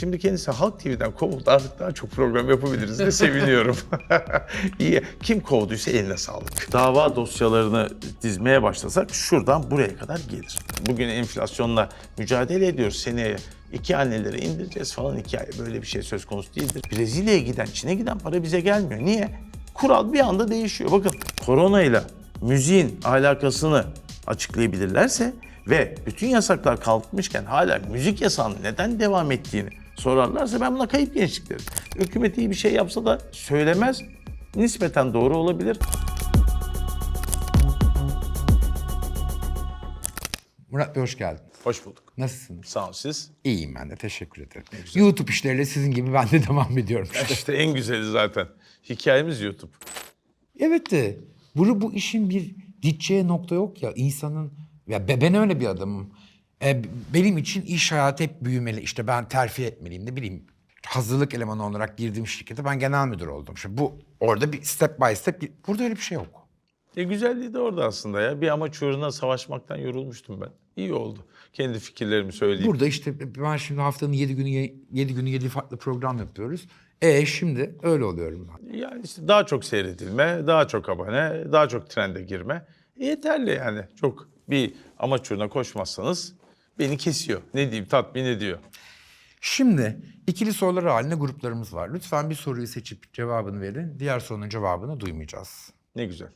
Şimdi kendisi Halk TV'den kovuldu artık daha çok program yapabiliriz de seviniyorum. İyi. Kim kovduysa eline sağlık. Dava dosyalarını dizmeye başlasak şuradan buraya kadar gelir. Bugün enflasyonla mücadele ediyoruz. Seneye iki anneleri indireceğiz falan hikaye. Böyle bir şey söz konusu değildir. Brezilya'ya giden, Çin'e giden para bize gelmiyor. Niye? Kural bir anda değişiyor. Bakın koronayla müziğin alakasını açıklayabilirlerse ve bütün yasaklar kalkmışken hala müzik yasağının neden devam ettiğini sorarlarsa ben buna kayıp gençlik derim. Hükümet iyi bir şey yapsa da söylemez. Nispeten doğru olabilir. Murat Bey hoş geldin. Hoş bulduk. Nasılsınız? Sağ ol siz. İyiyim ben de teşekkür ederim. YouTube işleriyle sizin gibi ben de devam ediyorum. İşte en güzeli zaten. Hikayemiz YouTube. evet de bu, bu işin bir gideceği nokta yok ya insanın ya be- ben öyle bir adamım. E, benim için iş hayatı hep büyümeli. İşte ben terfi etmeliyim ne bileyim. Hazırlık elemanı olarak girdiğim şirkete ben genel müdür oldum. Şimdi bu orada bir step by step bir- burada öyle bir şey yok. E güzelliği de orada aslında ya. Bir amaç uğruna savaşmaktan yorulmuştum ben. İyi oldu. Kendi fikirlerimi söyleyeyim. Burada işte ben şimdi haftanın yedi günü yedi günü yedi farklı program yapıyoruz. E şimdi öyle oluyorum ben. Yani işte daha çok seyredilme, daha çok abone, daha çok trende girme. E yeterli yani. Çok bir amaç uğruna koşmazsanız beni kesiyor. Ne diyeyim tatmin ediyor. Şimdi ikili sorular halinde gruplarımız var. Lütfen bir soruyu seçip cevabını verin. Diğer sorunun cevabını duymayacağız. Ne güzel.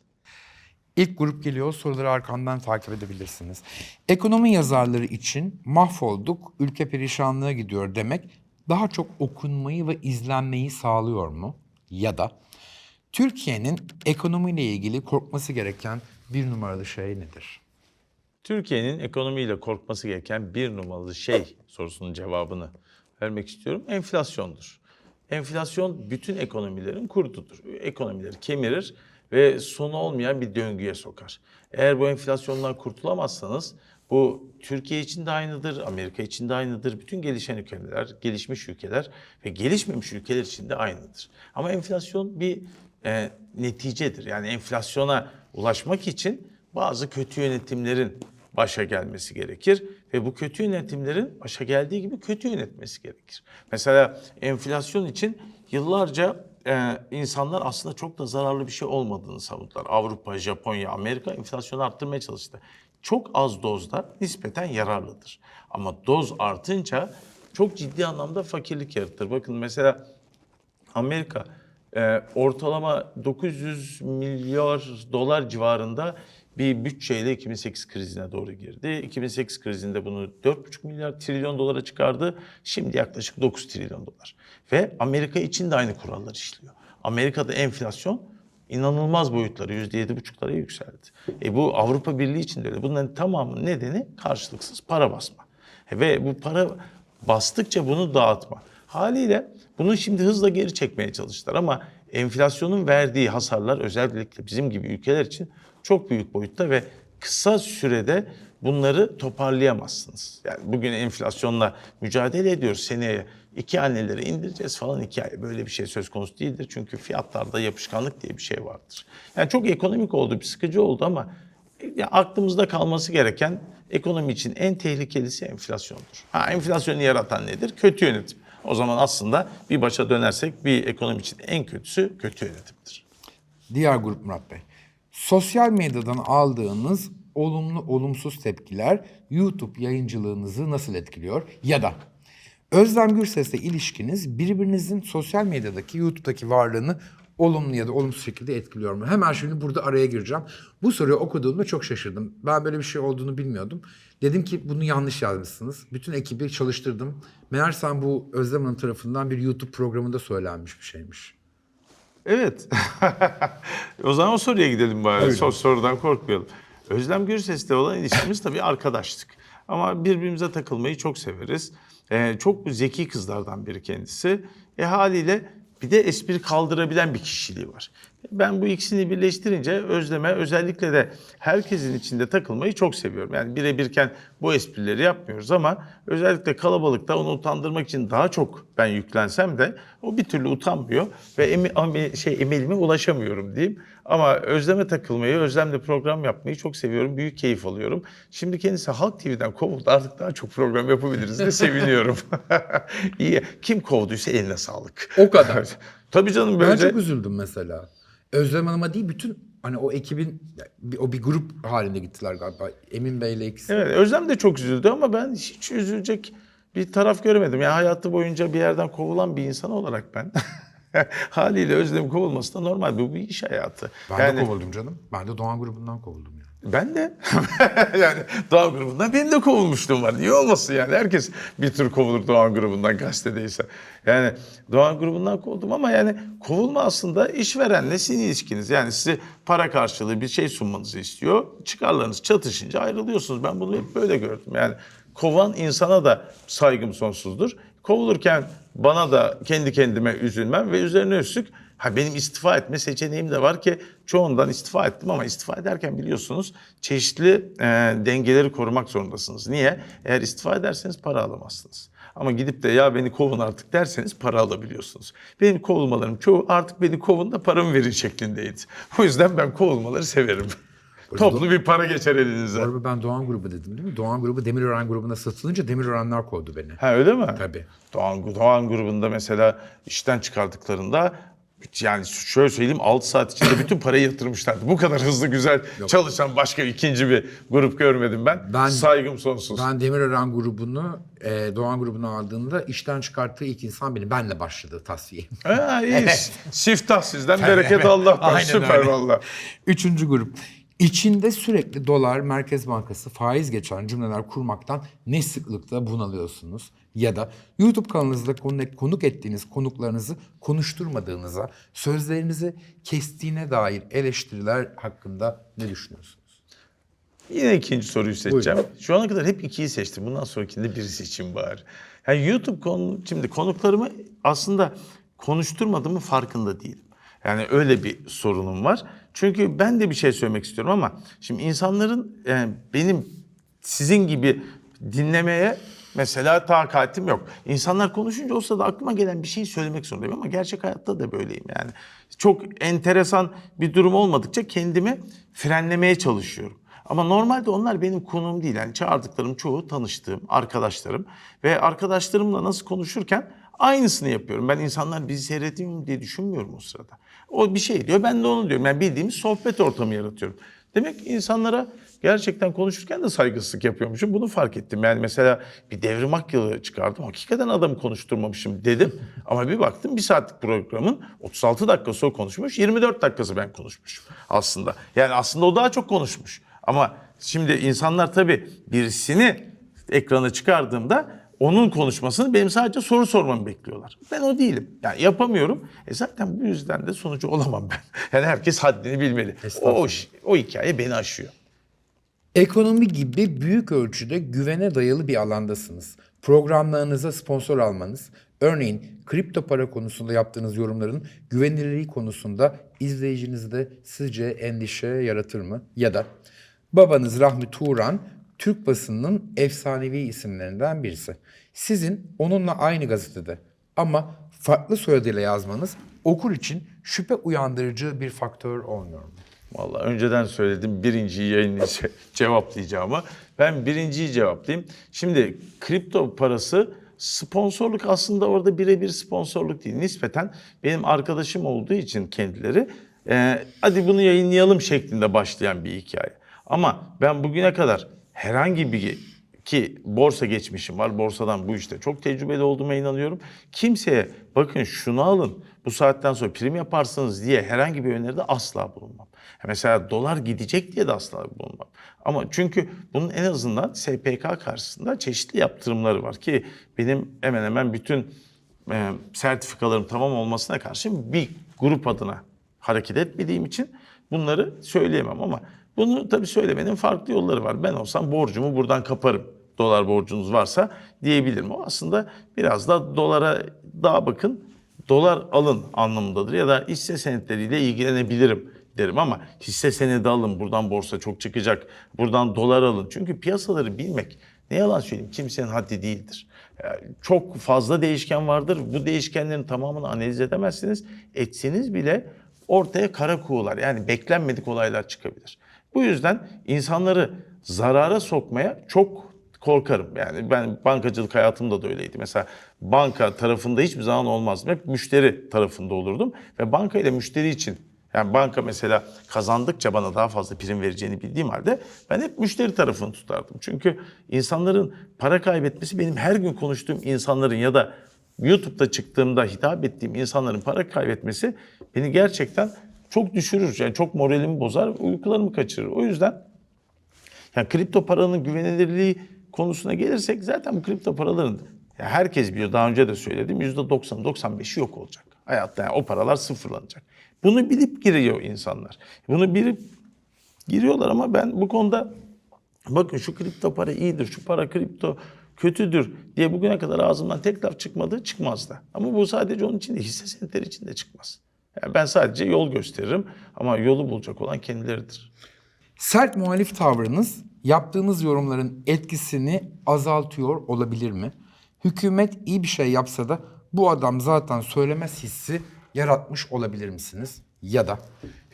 İlk grup geliyor. Soruları arkamdan takip edebilirsiniz. Ekonomi yazarları için mahvolduk, ülke perişanlığa gidiyor demek daha çok okunmayı ve izlenmeyi sağlıyor mu? Ya da Türkiye'nin ekonomiyle ilgili korkması gereken bir numaralı şey nedir? Türkiye'nin ekonomiyle korkması gereken bir numaralı şey sorusunun cevabını vermek istiyorum. Enflasyondur. Enflasyon bütün ekonomilerin kurdudur. Ekonomileri kemirir ve sonu olmayan bir döngüye sokar. Eğer bu enflasyondan kurtulamazsanız bu Türkiye için de aynıdır, Amerika için de aynıdır. Bütün gelişen ülkeler, gelişmiş ülkeler ve gelişmemiş ülkeler için de aynıdır. Ama enflasyon bir e, neticedir. Yani enflasyona ulaşmak için bazı kötü yönetimlerin başa gelmesi gerekir ve bu kötü yönetimlerin başa geldiği gibi kötü yönetmesi gerekir. Mesela enflasyon için yıllarca e, insanlar aslında çok da zararlı bir şey olmadığını savundular. Avrupa, Japonya, Amerika enflasyonu arttırmaya çalıştı. Çok az dozda nispeten yararlıdır. Ama doz artınca çok ciddi anlamda fakirlik yaratır. Bakın mesela Amerika e, ortalama 900 milyar dolar civarında bir bütçeyle 2008 krizine doğru girdi. 2008 krizinde bunu 4,5 milyar trilyon dolara çıkardı. Şimdi yaklaşık 9 trilyon dolar. Ve Amerika için de aynı kurallar işliyor. Amerika'da enflasyon inanılmaz boyutları %7,5'lara yükseldi. E bu Avrupa Birliği için de öyle. Bunların tamamının nedeni karşılıksız para basma. Ve bu para bastıkça bunu dağıtma. Haliyle bunu şimdi hızla geri çekmeye çalıştılar ama enflasyonun verdiği hasarlar özellikle bizim gibi ülkeler için çok büyük boyutta ve kısa sürede bunları toparlayamazsınız. Yani bugün enflasyonla mücadele ediyoruz. Seneye iki anneleri indireceğiz falan hikaye. Böyle bir şey söz konusu değildir. Çünkü fiyatlarda yapışkanlık diye bir şey vardır. Yani çok ekonomik oldu, bir sıkıcı oldu ama ya aklımızda kalması gereken ekonomi için en tehlikelisi enflasyondur. Ha enflasyonu yaratan nedir? Kötü yönetim. O zaman aslında bir başa dönersek bir ekonomi için en kötüsü kötü yönetimdir. Diğer grup Murat Bey. Sosyal medyadan aldığınız olumlu olumsuz tepkiler YouTube yayıncılığınızı nasıl etkiliyor? Ya da Özlem Gürses'le ilişkiniz birbirinizin sosyal medyadaki YouTube'daki varlığını olumlu ya da olumsuz şekilde etkiliyor mu? Hemen şimdi burada araya gireceğim. Bu soruyu okuduğumda çok şaşırdım. Ben böyle bir şey olduğunu bilmiyordum. Dedim ki bunu yanlış yazmışsınız. Bütün ekibi çalıştırdım. Meğersem bu Özlem Hanım tarafından bir YouTube programında söylenmiş bir şeymiş. Evet. o zaman o soruya gidelim bari. Sor, sorudan korkmayalım. Özlem Gürses'le olan ilişkimiz tabii arkadaştık. Ama birbirimize takılmayı çok severiz. Ee, çok zeki kızlardan biri kendisi. E haliyle bir de espri kaldırabilen bir kişiliği var. Ben bu ikisini birleştirince Özlem'e özellikle de herkesin içinde takılmayı çok seviyorum. Yani birebirken bu esprileri yapmıyoruz ama özellikle kalabalıkta onu utandırmak için daha çok ben yüklensem de o bir türlü utanmıyor ve emi, şey emelime ulaşamıyorum diyeyim. Ama Özlem'e takılmayı, Özlem'le program yapmayı çok seviyorum. Büyük keyif alıyorum. Şimdi kendisi Halk TV'den kovuldu. Artık daha çok program yapabiliriz de seviniyorum. İyi. Kim kovduysa eline sağlık. O kadar. Tabii canım Ben böyle. çok üzüldüm mesela. Özlem Hanım'a değil bütün hani o ekibin o bir grup halinde gittiler galiba. Emin Bey'le ikisi. Evet Özlem de çok üzüldü ama ben hiç üzülecek bir taraf göremedim. Yani hayatı boyunca bir yerden kovulan bir insan olarak ben haliyle Özlem kovulması da normal. Bu bir iş hayatı. Ben yani, de kovuldum canım. Ben de Doğan grubundan kovuldum yani. Ben de. yani Doğan grubundan benim de kovulmuşluğum var. Niye olmasın yani? Herkes bir tür kovulur Doğan grubundan gazetedeyse. Yani Doğan grubundan kovuldum ama yani kovulma aslında işverenle sizin ilişkiniz. Yani size para karşılığı bir şey sunmanızı istiyor. Çıkarlarınız çatışınca ayrılıyorsunuz. Ben bunu hep böyle gördüm. Yani kovan insana da saygım sonsuzdur. Kovulurken bana da kendi kendime üzülmem ve üzerine üstlük Ha benim istifa etme seçeneğim de var ki çoğundan istifa ettim ama istifa ederken biliyorsunuz çeşitli e, dengeleri korumak zorundasınız. Niye? Eğer istifa ederseniz para alamazsınız. Ama gidip de ya beni kovun artık derseniz para alabiliyorsunuz. Benim kovulmalarım çoğu artık beni kovun da paramı verin şeklindeydi. O yüzden ben kovulmaları severim. Toplu bir para geçer elinize. Bu arada ben Doğan grubu dedim değil mi? Doğan grubu Demirören grubuna satılınca Demirörenler kovdu beni. Ha öyle mi? Tabii. Doğan, Doğan grubunda mesela işten çıkardıklarında yani şöyle söyleyeyim 6 saat içinde bütün parayı yatırmışlardı. Bu kadar hızlı güzel çalışan başka ikinci bir grup görmedim ben. Ben- Saygım sonsuz. Ben Demirören grubunu e, Doğan grubunu aldığında işten çıkarttığı ilk insan benim. Benle başladı tasfiye. Ha, iyi. Siftah sizden, bereket Allah'tan. Aynen Süper öyle. valla. Üçüncü grup. İçinde sürekli dolar, Merkez Bankası, faiz geçen cümleler kurmaktan ne sıklıkla bunalıyorsunuz? Ya da YouTube kanalınızda konu- konuk ettiğiniz konuklarınızı konuşturmadığınıza, sözlerinizi kestiğine dair eleştiriler hakkında ne düşünüyorsunuz? Yine ikinci soruyu seçeceğim. Şu ana kadar hep ikiyi seçtim. Bundan sonrakinde biri seçeyim bari. Yani YouTube konu, şimdi konuklarımı aslında konuşturmadığımın farkında değilim. Yani öyle bir sorunum var. Çünkü ben de bir şey söylemek istiyorum ama şimdi insanların yani benim sizin gibi dinlemeye mesela takatim yok. İnsanlar konuşunca o sırada aklıma gelen bir şeyi söylemek zorundayım ama gerçek hayatta da böyleyim yani. Çok enteresan bir durum olmadıkça kendimi frenlemeye çalışıyorum. Ama normalde onlar benim konuğum değil. Yani çağırdıklarım çoğu tanıştığım arkadaşlarım. Ve arkadaşlarımla nasıl konuşurken aynısını yapıyorum. Ben insanlar bizi seyrediyor mu diye düşünmüyorum o sırada. O bir şey diyor ben de onu diyorum. Yani bildiğimiz sohbet ortamı yaratıyorum. Demek ki insanlara gerçekten konuşurken de saygısızlık yapıyormuşum. Bunu fark ettim. Yani mesela bir devrim yılı çıkardım. Hakikaten adamı konuşturmamışım dedim. Ama bir baktım bir saatlik programın 36 dakikası o konuşmuş. 24 dakikası ben konuşmuşum aslında. Yani aslında o daha çok konuşmuş. Ama şimdi insanlar tabii birisini ekrana çıkardığımda onun konuşmasını benim sadece soru sormamı bekliyorlar. Ben o değilim. Yani yapamıyorum. E zaten bu yüzden de sonucu olamam ben. Yani herkes haddini bilmeli. O, o, o hikaye beni aşıyor. Ekonomi gibi büyük ölçüde güvene dayalı bir alandasınız. Programlarınıza sponsor almanız, örneğin kripto para konusunda yaptığınız yorumların güvenilirliği konusunda izleyicinizde sizce endişe yaratır mı? Ya da babanız Rahmi Turan, Türk basınının efsanevi isimlerinden birisi. Sizin onunla aynı gazetede ama farklı soyadıyla yazmanız okur için şüphe uyandırıcı bir faktör olmuyor mu? Vallahi önceden söyledim birinciyi yayınlayacağım, cevaplayacağımı. Ben birinciyi cevaplayayım. Şimdi kripto parası sponsorluk aslında orada birebir sponsorluk değil. Nispeten benim arkadaşım olduğu için kendileri e, hadi bunu yayınlayalım şeklinde başlayan bir hikaye. Ama ben bugüne kadar herhangi bir ki borsa geçmişim var. Borsadan bu işte çok tecrübeli olduğuma inanıyorum. Kimseye bakın şunu alın bu saatten sonra prim yaparsınız diye herhangi bir öneride asla bulunmam. Mesela dolar gidecek diye de asla bulunmam. Ama çünkü bunun en azından SPK karşısında çeşitli yaptırımları var ki benim hemen hemen bütün e, sertifikalarım tamam olmasına karşın bir grup adına hareket etmediğim için bunları söyleyemem ama bunu tabii söylemenin farklı yolları var. Ben olsam borcumu buradan kaparım. Dolar borcunuz varsa diyebilirim. O aslında biraz da dolara daha bakın. dolar alın anlamındadır ya da hisse senetleriyle ilgilenebilirim derim ama hisse senedi alın buradan borsa çok çıkacak buradan dolar alın çünkü piyasaları bilmek ne yalan söyleyeyim kimsenin haddi değildir. Yani çok fazla değişken vardır. Bu değişkenlerin tamamını analiz edemezsiniz. Etseniz bile ortaya kara kuğular yani beklenmedik olaylar çıkabilir. Bu yüzden insanları zarara sokmaya çok korkarım. Yani ben bankacılık hayatımda da öyleydi. Mesela banka tarafında hiçbir zaman olmazdım. Hep müşteri tarafında olurdum. Ve banka ile müşteri için yani banka mesela kazandıkça bana daha fazla prim vereceğini bildiğim halde ben hep müşteri tarafını tutardım. Çünkü insanların para kaybetmesi benim her gün konuştuğum insanların ya da YouTube'da çıktığımda hitap ettiğim insanların para kaybetmesi beni gerçekten çok düşürür. Yani çok moralimi bozar, uykularımı kaçırır. O yüzden yani kripto paranın güvenilirliği konusuna gelirsek zaten bu kripto paraların ya herkes biliyor daha önce de söyledim %90 95'i yok olacak. Hayatta yani o paralar sıfırlanacak. Bunu bilip giriyor insanlar. Bunu bilip giriyorlar ama ben bu konuda bakın şu kripto para iyidir, şu para kripto kötüdür diye bugüne kadar ağzımdan tek laf çıkmadı, çıkmaz da. Ama bu sadece onun için değil, hisse senetleri için de çıkmaz. Yani ben sadece yol gösteririm ama yolu bulacak olan kendileridir. Sert muhalif tavrınız yaptığınız yorumların etkisini azaltıyor olabilir mi? Hükümet iyi bir şey yapsa da bu adam zaten söylemez hissi yaratmış olabilir misiniz? Ya da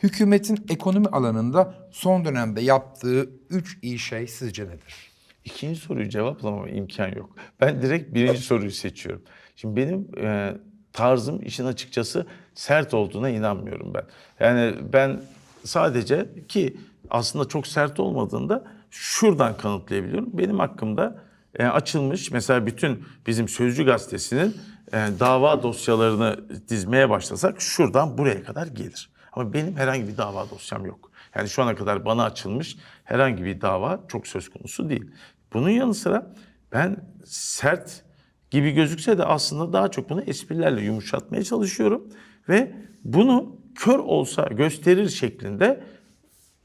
hükümetin ekonomi alanında son dönemde yaptığı üç iyi şey sizce nedir? İkinci soruyu cevaplamama imkan yok. Ben direkt birinci soruyu seçiyorum. Şimdi benim e, tarzım işin açıkçası sert olduğuna inanmıyorum ben. Yani ben sadece ki aslında çok sert olmadığında şuradan kanıtlayabiliyorum. Benim hakkımda e, açılmış mesela bütün bizim Sözcü gazetesinin e, dava dosyalarını dizmeye başlasak şuradan buraya kadar gelir. Ama benim herhangi bir dava dosyam yok. Yani şu ana kadar bana açılmış herhangi bir dava çok söz konusu değil. Bunun yanı sıra ben sert gibi gözükse de aslında daha çok bunu esprilerle yumuşatmaya çalışıyorum. Ve bunu kör olsa gösterir şeklinde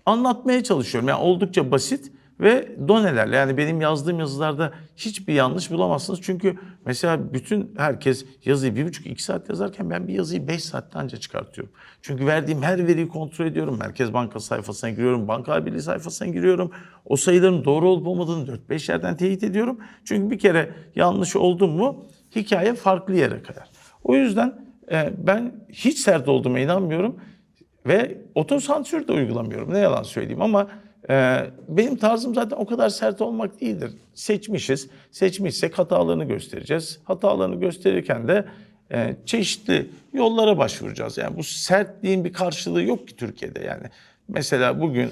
anlatmaya çalışıyorum. Yani oldukça basit ve donelerle. Yani benim yazdığım yazılarda hiçbir yanlış bulamazsınız. Çünkü mesela bütün herkes yazıyı bir buçuk iki saat yazarken ben bir yazıyı beş saatte anca çıkartıyorum. Çünkü verdiğim her veriyi kontrol ediyorum. Merkez Bankası sayfasına giriyorum, Bankalar Birliği sayfasına giriyorum. O sayıların doğru olup olmadığını 4-5 yerden teyit ediyorum. Çünkü bir kere yanlış oldu mu hikaye farklı yere kayar. O yüzden e, ben hiç sert olduğuma inanmıyorum. Ve otosansür de uygulamıyorum. Ne yalan söyleyeyim ama e, benim tarzım zaten o kadar sert olmak değildir. Seçmişiz. Seçmişsek hatalarını göstereceğiz. Hatalarını gösterirken de e, çeşitli yollara başvuracağız. Yani bu sertliğin bir karşılığı yok ki Türkiye'de yani. Mesela bugün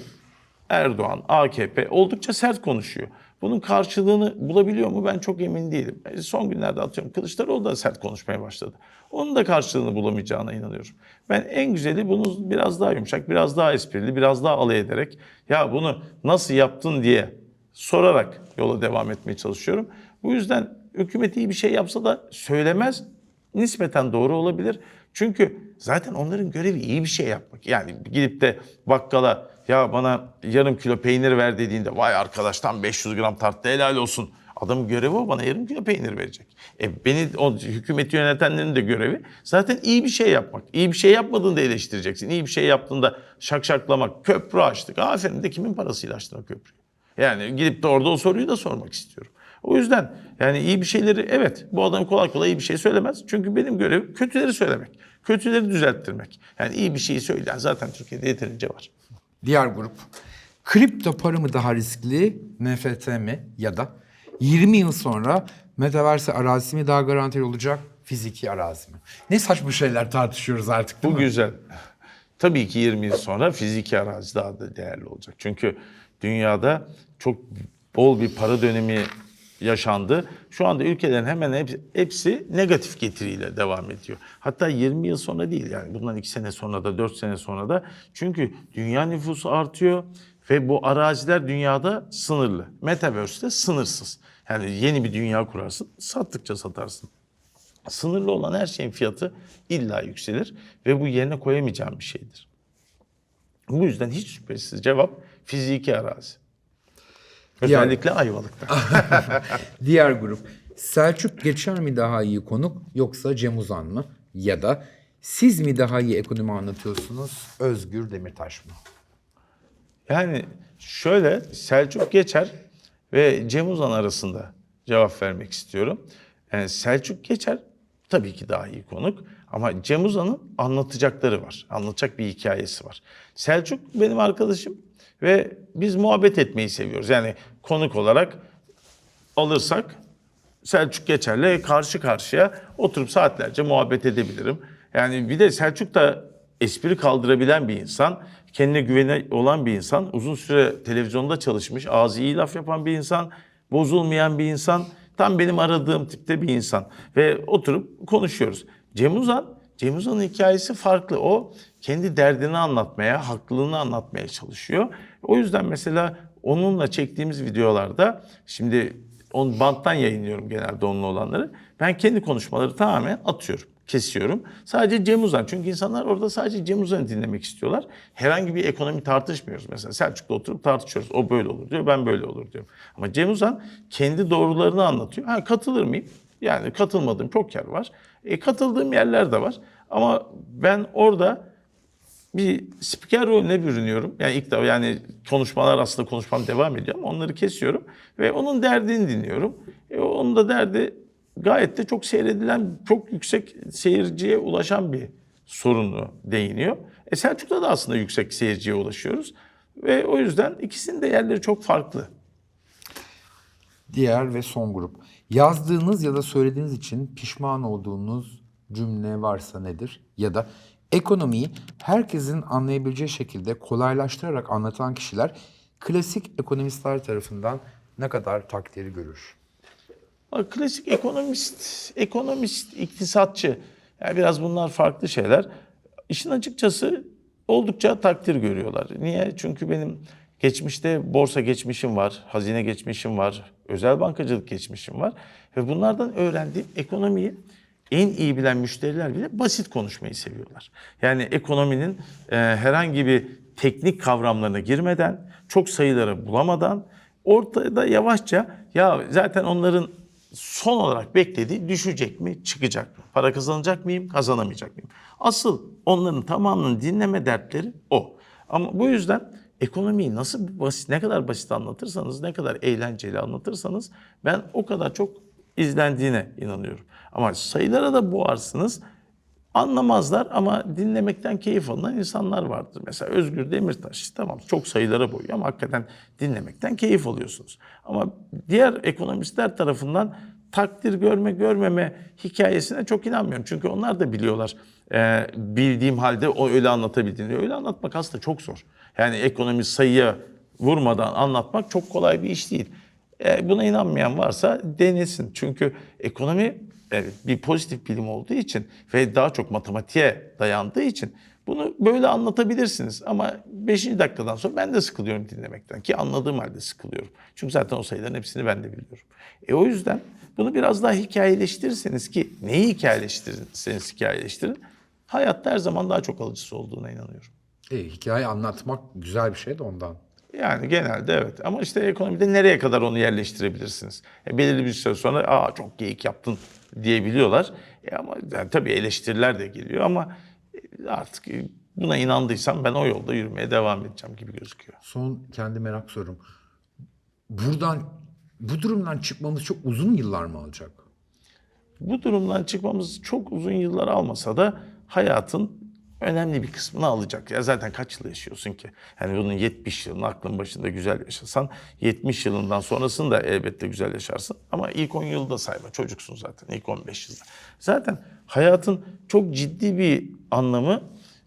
Erdoğan, AKP oldukça sert konuşuyor. Bunun karşılığını bulabiliyor mu ben çok emin değilim. E, Son günlerde atıyorum Kılıçdaroğlu da sert konuşmaya başladı. Onun da karşılığını bulamayacağına inanıyorum. Ben en güzeli bunu biraz daha yumuşak, biraz daha esprili, biraz daha alay ederek ya bunu nasıl yaptın diye sorarak yola devam etmeye çalışıyorum. Bu yüzden hükümet iyi bir şey yapsa da söylemez nispeten doğru olabilir. Çünkü zaten onların görevi iyi bir şey yapmak. Yani gidip de bakkala ya bana yarım kilo peynir ver dediğinde vay arkadaş tam 500 gram tarttı helal olsun. Adamın görevi o bana yarım kilo peynir verecek. E beni o hükümeti yönetenlerin de görevi zaten iyi bir şey yapmak. İyi bir şey yapmadığında eleştireceksin. İyi bir şey yaptığında şakşaklamak, köprü açtık. Aferin de kimin parasıyla açtın o köprüyü? Yani gidip de orada o soruyu da sormak istiyorum. O yüzden yani iyi bir şeyleri evet bu adam kolay kolay iyi bir şey söylemez. Çünkü benim görevim kötüleri söylemek. Kötüleri düzelttirmek. Yani iyi bir şeyi söyleyen zaten Türkiye'de yeterince var. Diğer grup. Kripto para mı daha riskli, NFT mi ya da 20 yıl sonra metaverse arazisi mi daha garantili olacak, fiziki arazi mi? Ne saçma şeyler tartışıyoruz artık değil Bu mi? güzel. Tabii ki 20 yıl sonra fiziki arazi daha da değerli olacak. Çünkü dünyada çok bol bir para dönemi yaşandı. Şu anda ülkelerin hemen hepsi, negatif getiriyle devam ediyor. Hatta 20 yıl sonra değil yani bundan 2 sene sonra da 4 sene sonra da. Çünkü dünya nüfusu artıyor ve bu araziler dünyada sınırlı. Metaverse'de sınırsız. Yani yeni bir dünya kurarsın, sattıkça satarsın. Sınırlı olan her şeyin fiyatı illa yükselir ve bu yerine koyamayacağım bir şeydir. Bu yüzden hiç şüphesiz cevap fiziki arazi. Özellikle Ayvalık'ta. Diğer grup. Selçuk Geçer mi daha iyi konuk yoksa Cem Uzan mı? Ya da siz mi daha iyi ekonomi anlatıyorsunuz Özgür Demirtaş mı? Yani şöyle Selçuk Geçer ve Cem Uzan arasında cevap vermek istiyorum. Yani Selçuk Geçer tabii ki daha iyi konuk ama Cem Uzan'ın anlatacakları var. Anlatacak bir hikayesi var. Selçuk benim arkadaşım ve biz muhabbet etmeyi seviyoruz. Yani konuk olarak alırsak Selçuk Geçer'le karşı karşıya oturup saatlerce muhabbet edebilirim. Yani bir de Selçuk da espri kaldırabilen bir insan, kendine güveni olan bir insan, uzun süre televizyonda çalışmış, ağzı iyi laf yapan bir insan, bozulmayan bir insan, tam benim aradığım tipte bir insan. Ve oturup konuşuyoruz. Cem Uzan, Cem hikayesi farklı. O kendi derdini anlatmaya, haklılığını anlatmaya çalışıyor. O yüzden mesela onunla çektiğimiz videolarda şimdi on banttan yayınlıyorum genelde onunla olanları. Ben kendi konuşmaları tamamen atıyorum, kesiyorum. Sadece Cem Uzan. Çünkü insanlar orada sadece Cem Uzan'ı dinlemek istiyorlar. Herhangi bir ekonomi tartışmıyoruz. Mesela Selçuk'la oturup tartışıyoruz. O böyle olur diyor, ben böyle olur diyorum. Ama Cem Uzan kendi doğrularını anlatıyor. Ha katılır mıyım? Yani katılmadığım çok yer var. E, katıldığım yerler de var. Ama ben orada bir spiker rolüne bürünüyorum. Yani ilk defa yani konuşmalar aslında konuşmam devam ediyor ama onları kesiyorum ve onun derdini dinliyorum. E, onun da derdi gayet de çok seyredilen, çok yüksek seyirciye ulaşan bir sorunu değiniyor. E Selçuk'ta da aslında yüksek seyirciye ulaşıyoruz. Ve o yüzden ikisinin de yerleri çok farklı. Diğer ve son grup. Yazdığınız ya da söylediğiniz için pişman olduğunuz cümle varsa nedir? Ya da ekonomiyi herkesin anlayabileceği şekilde kolaylaştırarak anlatan kişiler klasik ekonomistler tarafından ne kadar takdir görür? Klasik ekonomist, ekonomist, iktisatçı. Yani biraz bunlar farklı şeyler. İşin açıkçası oldukça takdir görüyorlar. Niye? Çünkü benim geçmişte borsa geçmişim var, hazine geçmişim var, özel bankacılık geçmişim var. Ve bunlardan öğrendiğim ekonomiyi en iyi bilen müşteriler bile basit konuşmayı seviyorlar. Yani ekonominin e, herhangi bir teknik kavramlarına girmeden, çok sayıları bulamadan ortada yavaşça ya zaten onların son olarak beklediği düşecek mi, çıkacak mı? Para kazanacak mıyım, kazanamayacak mıyım? Asıl onların tamamını dinleme dertleri o. Ama bu yüzden ekonomiyi nasıl basit, ne kadar basit anlatırsanız, ne kadar eğlenceli anlatırsanız ben o kadar çok izlendiğine inanıyorum. Ama sayılara da boğarsınız. Anlamazlar ama dinlemekten keyif alınan insanlar vardır. Mesela Özgür Demirtaş tamam çok sayılara boyuyor ama hakikaten dinlemekten keyif alıyorsunuz. Ama diğer ekonomistler tarafından takdir görme görmeme hikayesine çok inanmıyorum. Çünkü onlar da biliyorlar e, bildiğim halde o öyle anlatabildiğini. Öyle anlatmak aslında çok zor. Yani ekonomi sayıya vurmadan anlatmak çok kolay bir iş değil. E, buna inanmayan varsa denesin. Çünkü ekonomi e, bir pozitif bilim olduğu için ve daha çok matematiğe dayandığı için bunu böyle anlatabilirsiniz. Ama 5. dakikadan sonra ben de sıkılıyorum dinlemekten ki anladığım halde sıkılıyorum. Çünkü zaten o sayıların hepsini ben de biliyorum. E o yüzden bunu biraz daha hikayeleştirirseniz ki neyi hikayeleştirirseniz hikayeleştirin hayatta her zaman daha çok alıcısı olduğuna inanıyorum. E, hikaye anlatmak güzel bir şey de ondan. Yani genelde evet. Ama işte ekonomide nereye kadar onu yerleştirebilirsiniz? E, belirli bir süre sonra aa çok geyik yaptın diyebiliyorlar. E, ama yani tabii eleştiriler de geliyor ama e, artık e, buna inandıysam ben o yolda yürümeye devam edeceğim gibi gözüküyor. Son kendi merak sorum. Buradan bu durumdan çıkmamız çok uzun yıllar mı alacak? Bu durumdan çıkmamız çok uzun yıllar almasa da hayatın önemli bir kısmını alacak. Ya zaten kaç yıl yaşıyorsun ki? Yani bunun 70 yılını aklın başında güzel yaşasan 70 yılından sonrasını da elbette güzel yaşarsın. Ama ilk 10 yılı da sayma. Çocuksun zaten ilk 15 yılda. Zaten hayatın çok ciddi bir anlamı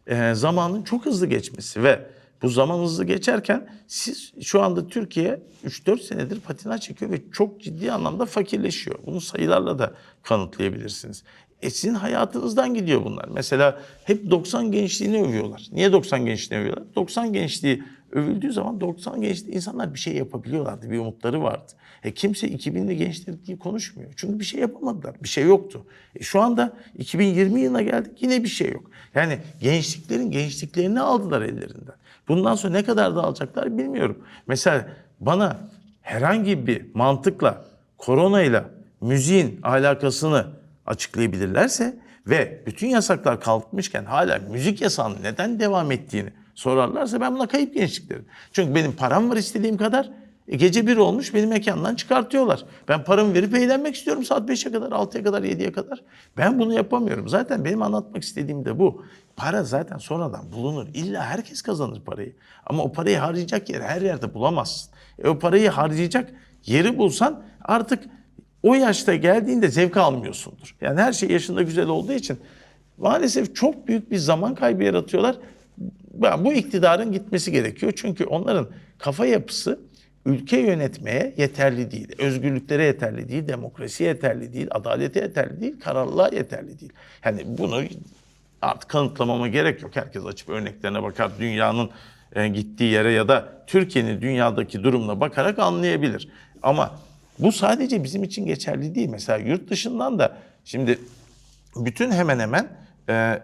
e, zamanın çok hızlı geçmesi ve bu zaman hızlı geçerken siz şu anda Türkiye 3-4 senedir patina çekiyor ve çok ciddi anlamda fakirleşiyor. Bunu sayılarla da kanıtlayabilirsiniz. E sizin hayatınızdan gidiyor bunlar. Mesela hep 90 gençliğini övüyorlar. Niye 90 gençliğini övüyorlar? 90 gençliği övüldüğü zaman 90 gençliği insanlar bir şey yapabiliyorlardı. Bir umutları vardı. E kimse 2000'li gençler diye konuşmuyor. Çünkü bir şey yapamadılar. Bir şey yoktu. E şu anda 2020 yılına geldik yine bir şey yok. Yani gençliklerin gençliklerini aldılar ellerinden. Bundan sonra ne kadar da alacaklar bilmiyorum. Mesela bana herhangi bir mantıkla, koronayla müziğin alakasını açıklayabilirlerse ve bütün yasaklar kalkmışken hala müzik yasağının neden devam ettiğini sorarlarsa ben buna kayıp gençlik derim. Çünkü benim param var istediğim kadar. E, gece bir olmuş beni mekandan çıkartıyorlar. Ben paramı verip eğlenmek istiyorum saat 5'e kadar, 6'ya kadar, 7'ye kadar. Ben bunu yapamıyorum. Zaten benim anlatmak istediğim de bu. Para zaten sonradan bulunur. İlla herkes kazanır parayı. Ama o parayı harcayacak yeri her yerde bulamazsın. E, o parayı harcayacak yeri bulsan artık o yaşta geldiğinde zevk almıyorsundur. Yani her şey yaşında güzel olduğu için maalesef çok büyük bir zaman kaybı yaratıyorlar. Ben bu iktidarın gitmesi gerekiyor. Çünkü onların kafa yapısı ülke yönetmeye yeterli değil. Özgürlüklere yeterli değil, demokrasiye yeterli değil, adalete yeterli değil, kararlılığa yeterli değil. Yani bunu artık kanıtlamama gerek yok. Herkes açıp örneklerine bakar. Dünyanın e, gittiği yere ya da Türkiye'nin dünyadaki durumuna bakarak anlayabilir. Ama bu sadece bizim için geçerli değil. Mesela yurt dışından da şimdi bütün hemen hemen e,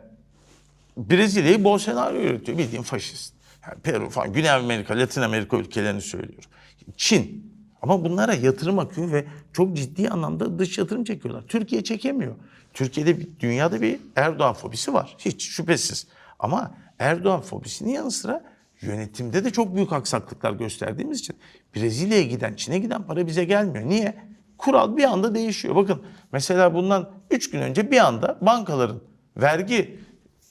Brezilya'yı Bolsonaro yönetiyor. Bildiğin faşist. Yani Peru falan, Güney Amerika, Latin Amerika ülkelerini söylüyorum. Çin. Ama bunlara yatırım akıyor ve çok ciddi anlamda dış yatırım çekiyorlar. Türkiye çekemiyor. Türkiye'de bir, dünyada bir Erdoğan fobisi var. Hiç şüphesiz. Ama Erdoğan fobisinin yanı sıra yönetimde de çok büyük aksaklıklar gösterdiğimiz için Brezilya'ya giden, Çin'e giden para bize gelmiyor. Niye? Kural bir anda değişiyor. Bakın mesela bundan 3 gün önce bir anda bankaların vergi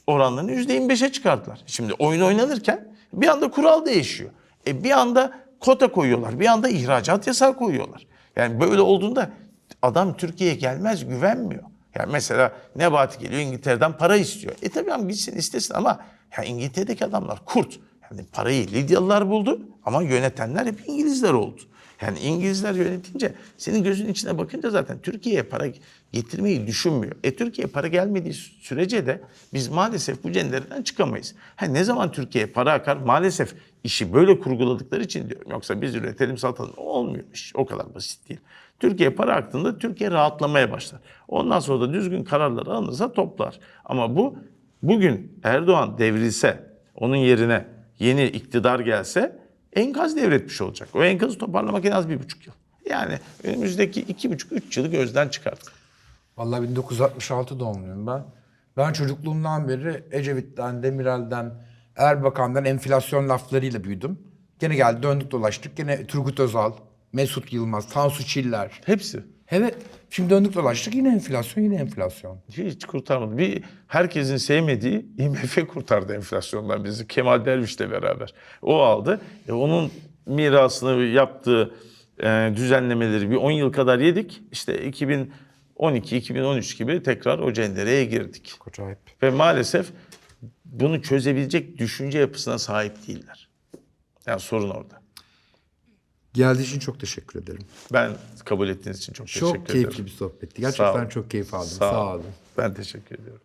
oranlarını %25'e çıkardılar. Şimdi oyun oynanırken bir anda kural değişiyor. E bir anda kota koyuyorlar, bir anda ihracat yasağı koyuyorlar. Yani böyle olduğunda adam Türkiye'ye gelmez, güvenmiyor. Yani mesela Nebati geliyor İngiltere'den para istiyor. E tabii gitsin istesin ama ya İngiltere'deki adamlar kurt. Yani parayı Lidyalılar buldu ama yönetenler hep İngilizler oldu. Yani İngilizler yönetince senin gözün içine bakınca zaten Türkiye'ye para getirmeyi düşünmüyor. E Türkiye'ye para gelmediği sürece de biz maalesef bu cendereden çıkamayız. Ha, ne zaman Türkiye'ye para akar maalesef işi böyle kurguladıkları için diyorum. Yoksa biz üretelim satalım olmuyor iş. O kadar basit değil. Türkiye para aktığında Türkiye rahatlamaya başlar. Ondan sonra da düzgün kararlar alınırsa toplar. Ama bu bugün Erdoğan devrilse onun yerine yeni iktidar gelse enkaz devretmiş olacak. O enkazı toparlamak en az bir buçuk yıl. Yani önümüzdeki iki buçuk, üç yılı gözden çıkarttık. Vallahi 1966 doğumluyum ben. Ben çocukluğumdan beri Ecevit'ten, Demirel'den, Erbakan'dan enflasyon laflarıyla büyüdüm. Gene geldi döndük dolaştık. Gene Turgut Özal, Mesut Yılmaz, Tansu Çiller. Hepsi. Evet. Şimdi döndük dolaştık yine enflasyon yine enflasyon. Hiç kurtarmadı. Bir herkesin sevmediği IMF kurtardı enflasyondan bizi. Kemal Derviş'le beraber. O aldı. E, onun mirasını yaptığı e, düzenlemeleri bir 10 yıl kadar yedik. İşte 2012-2013 gibi tekrar o cendereye girdik. Acayip. Ve maalesef bunu çözebilecek düşünce yapısına sahip değiller. Yani sorun orada. Geldiği için çok teşekkür ederim. Ben kabul ettiğiniz için çok, Çok teşekkür keyifli ederim. bir sohbetti. Gerçekten çok keyif aldım. Sağ, Sağ olun. Ben teşekkür ediyorum.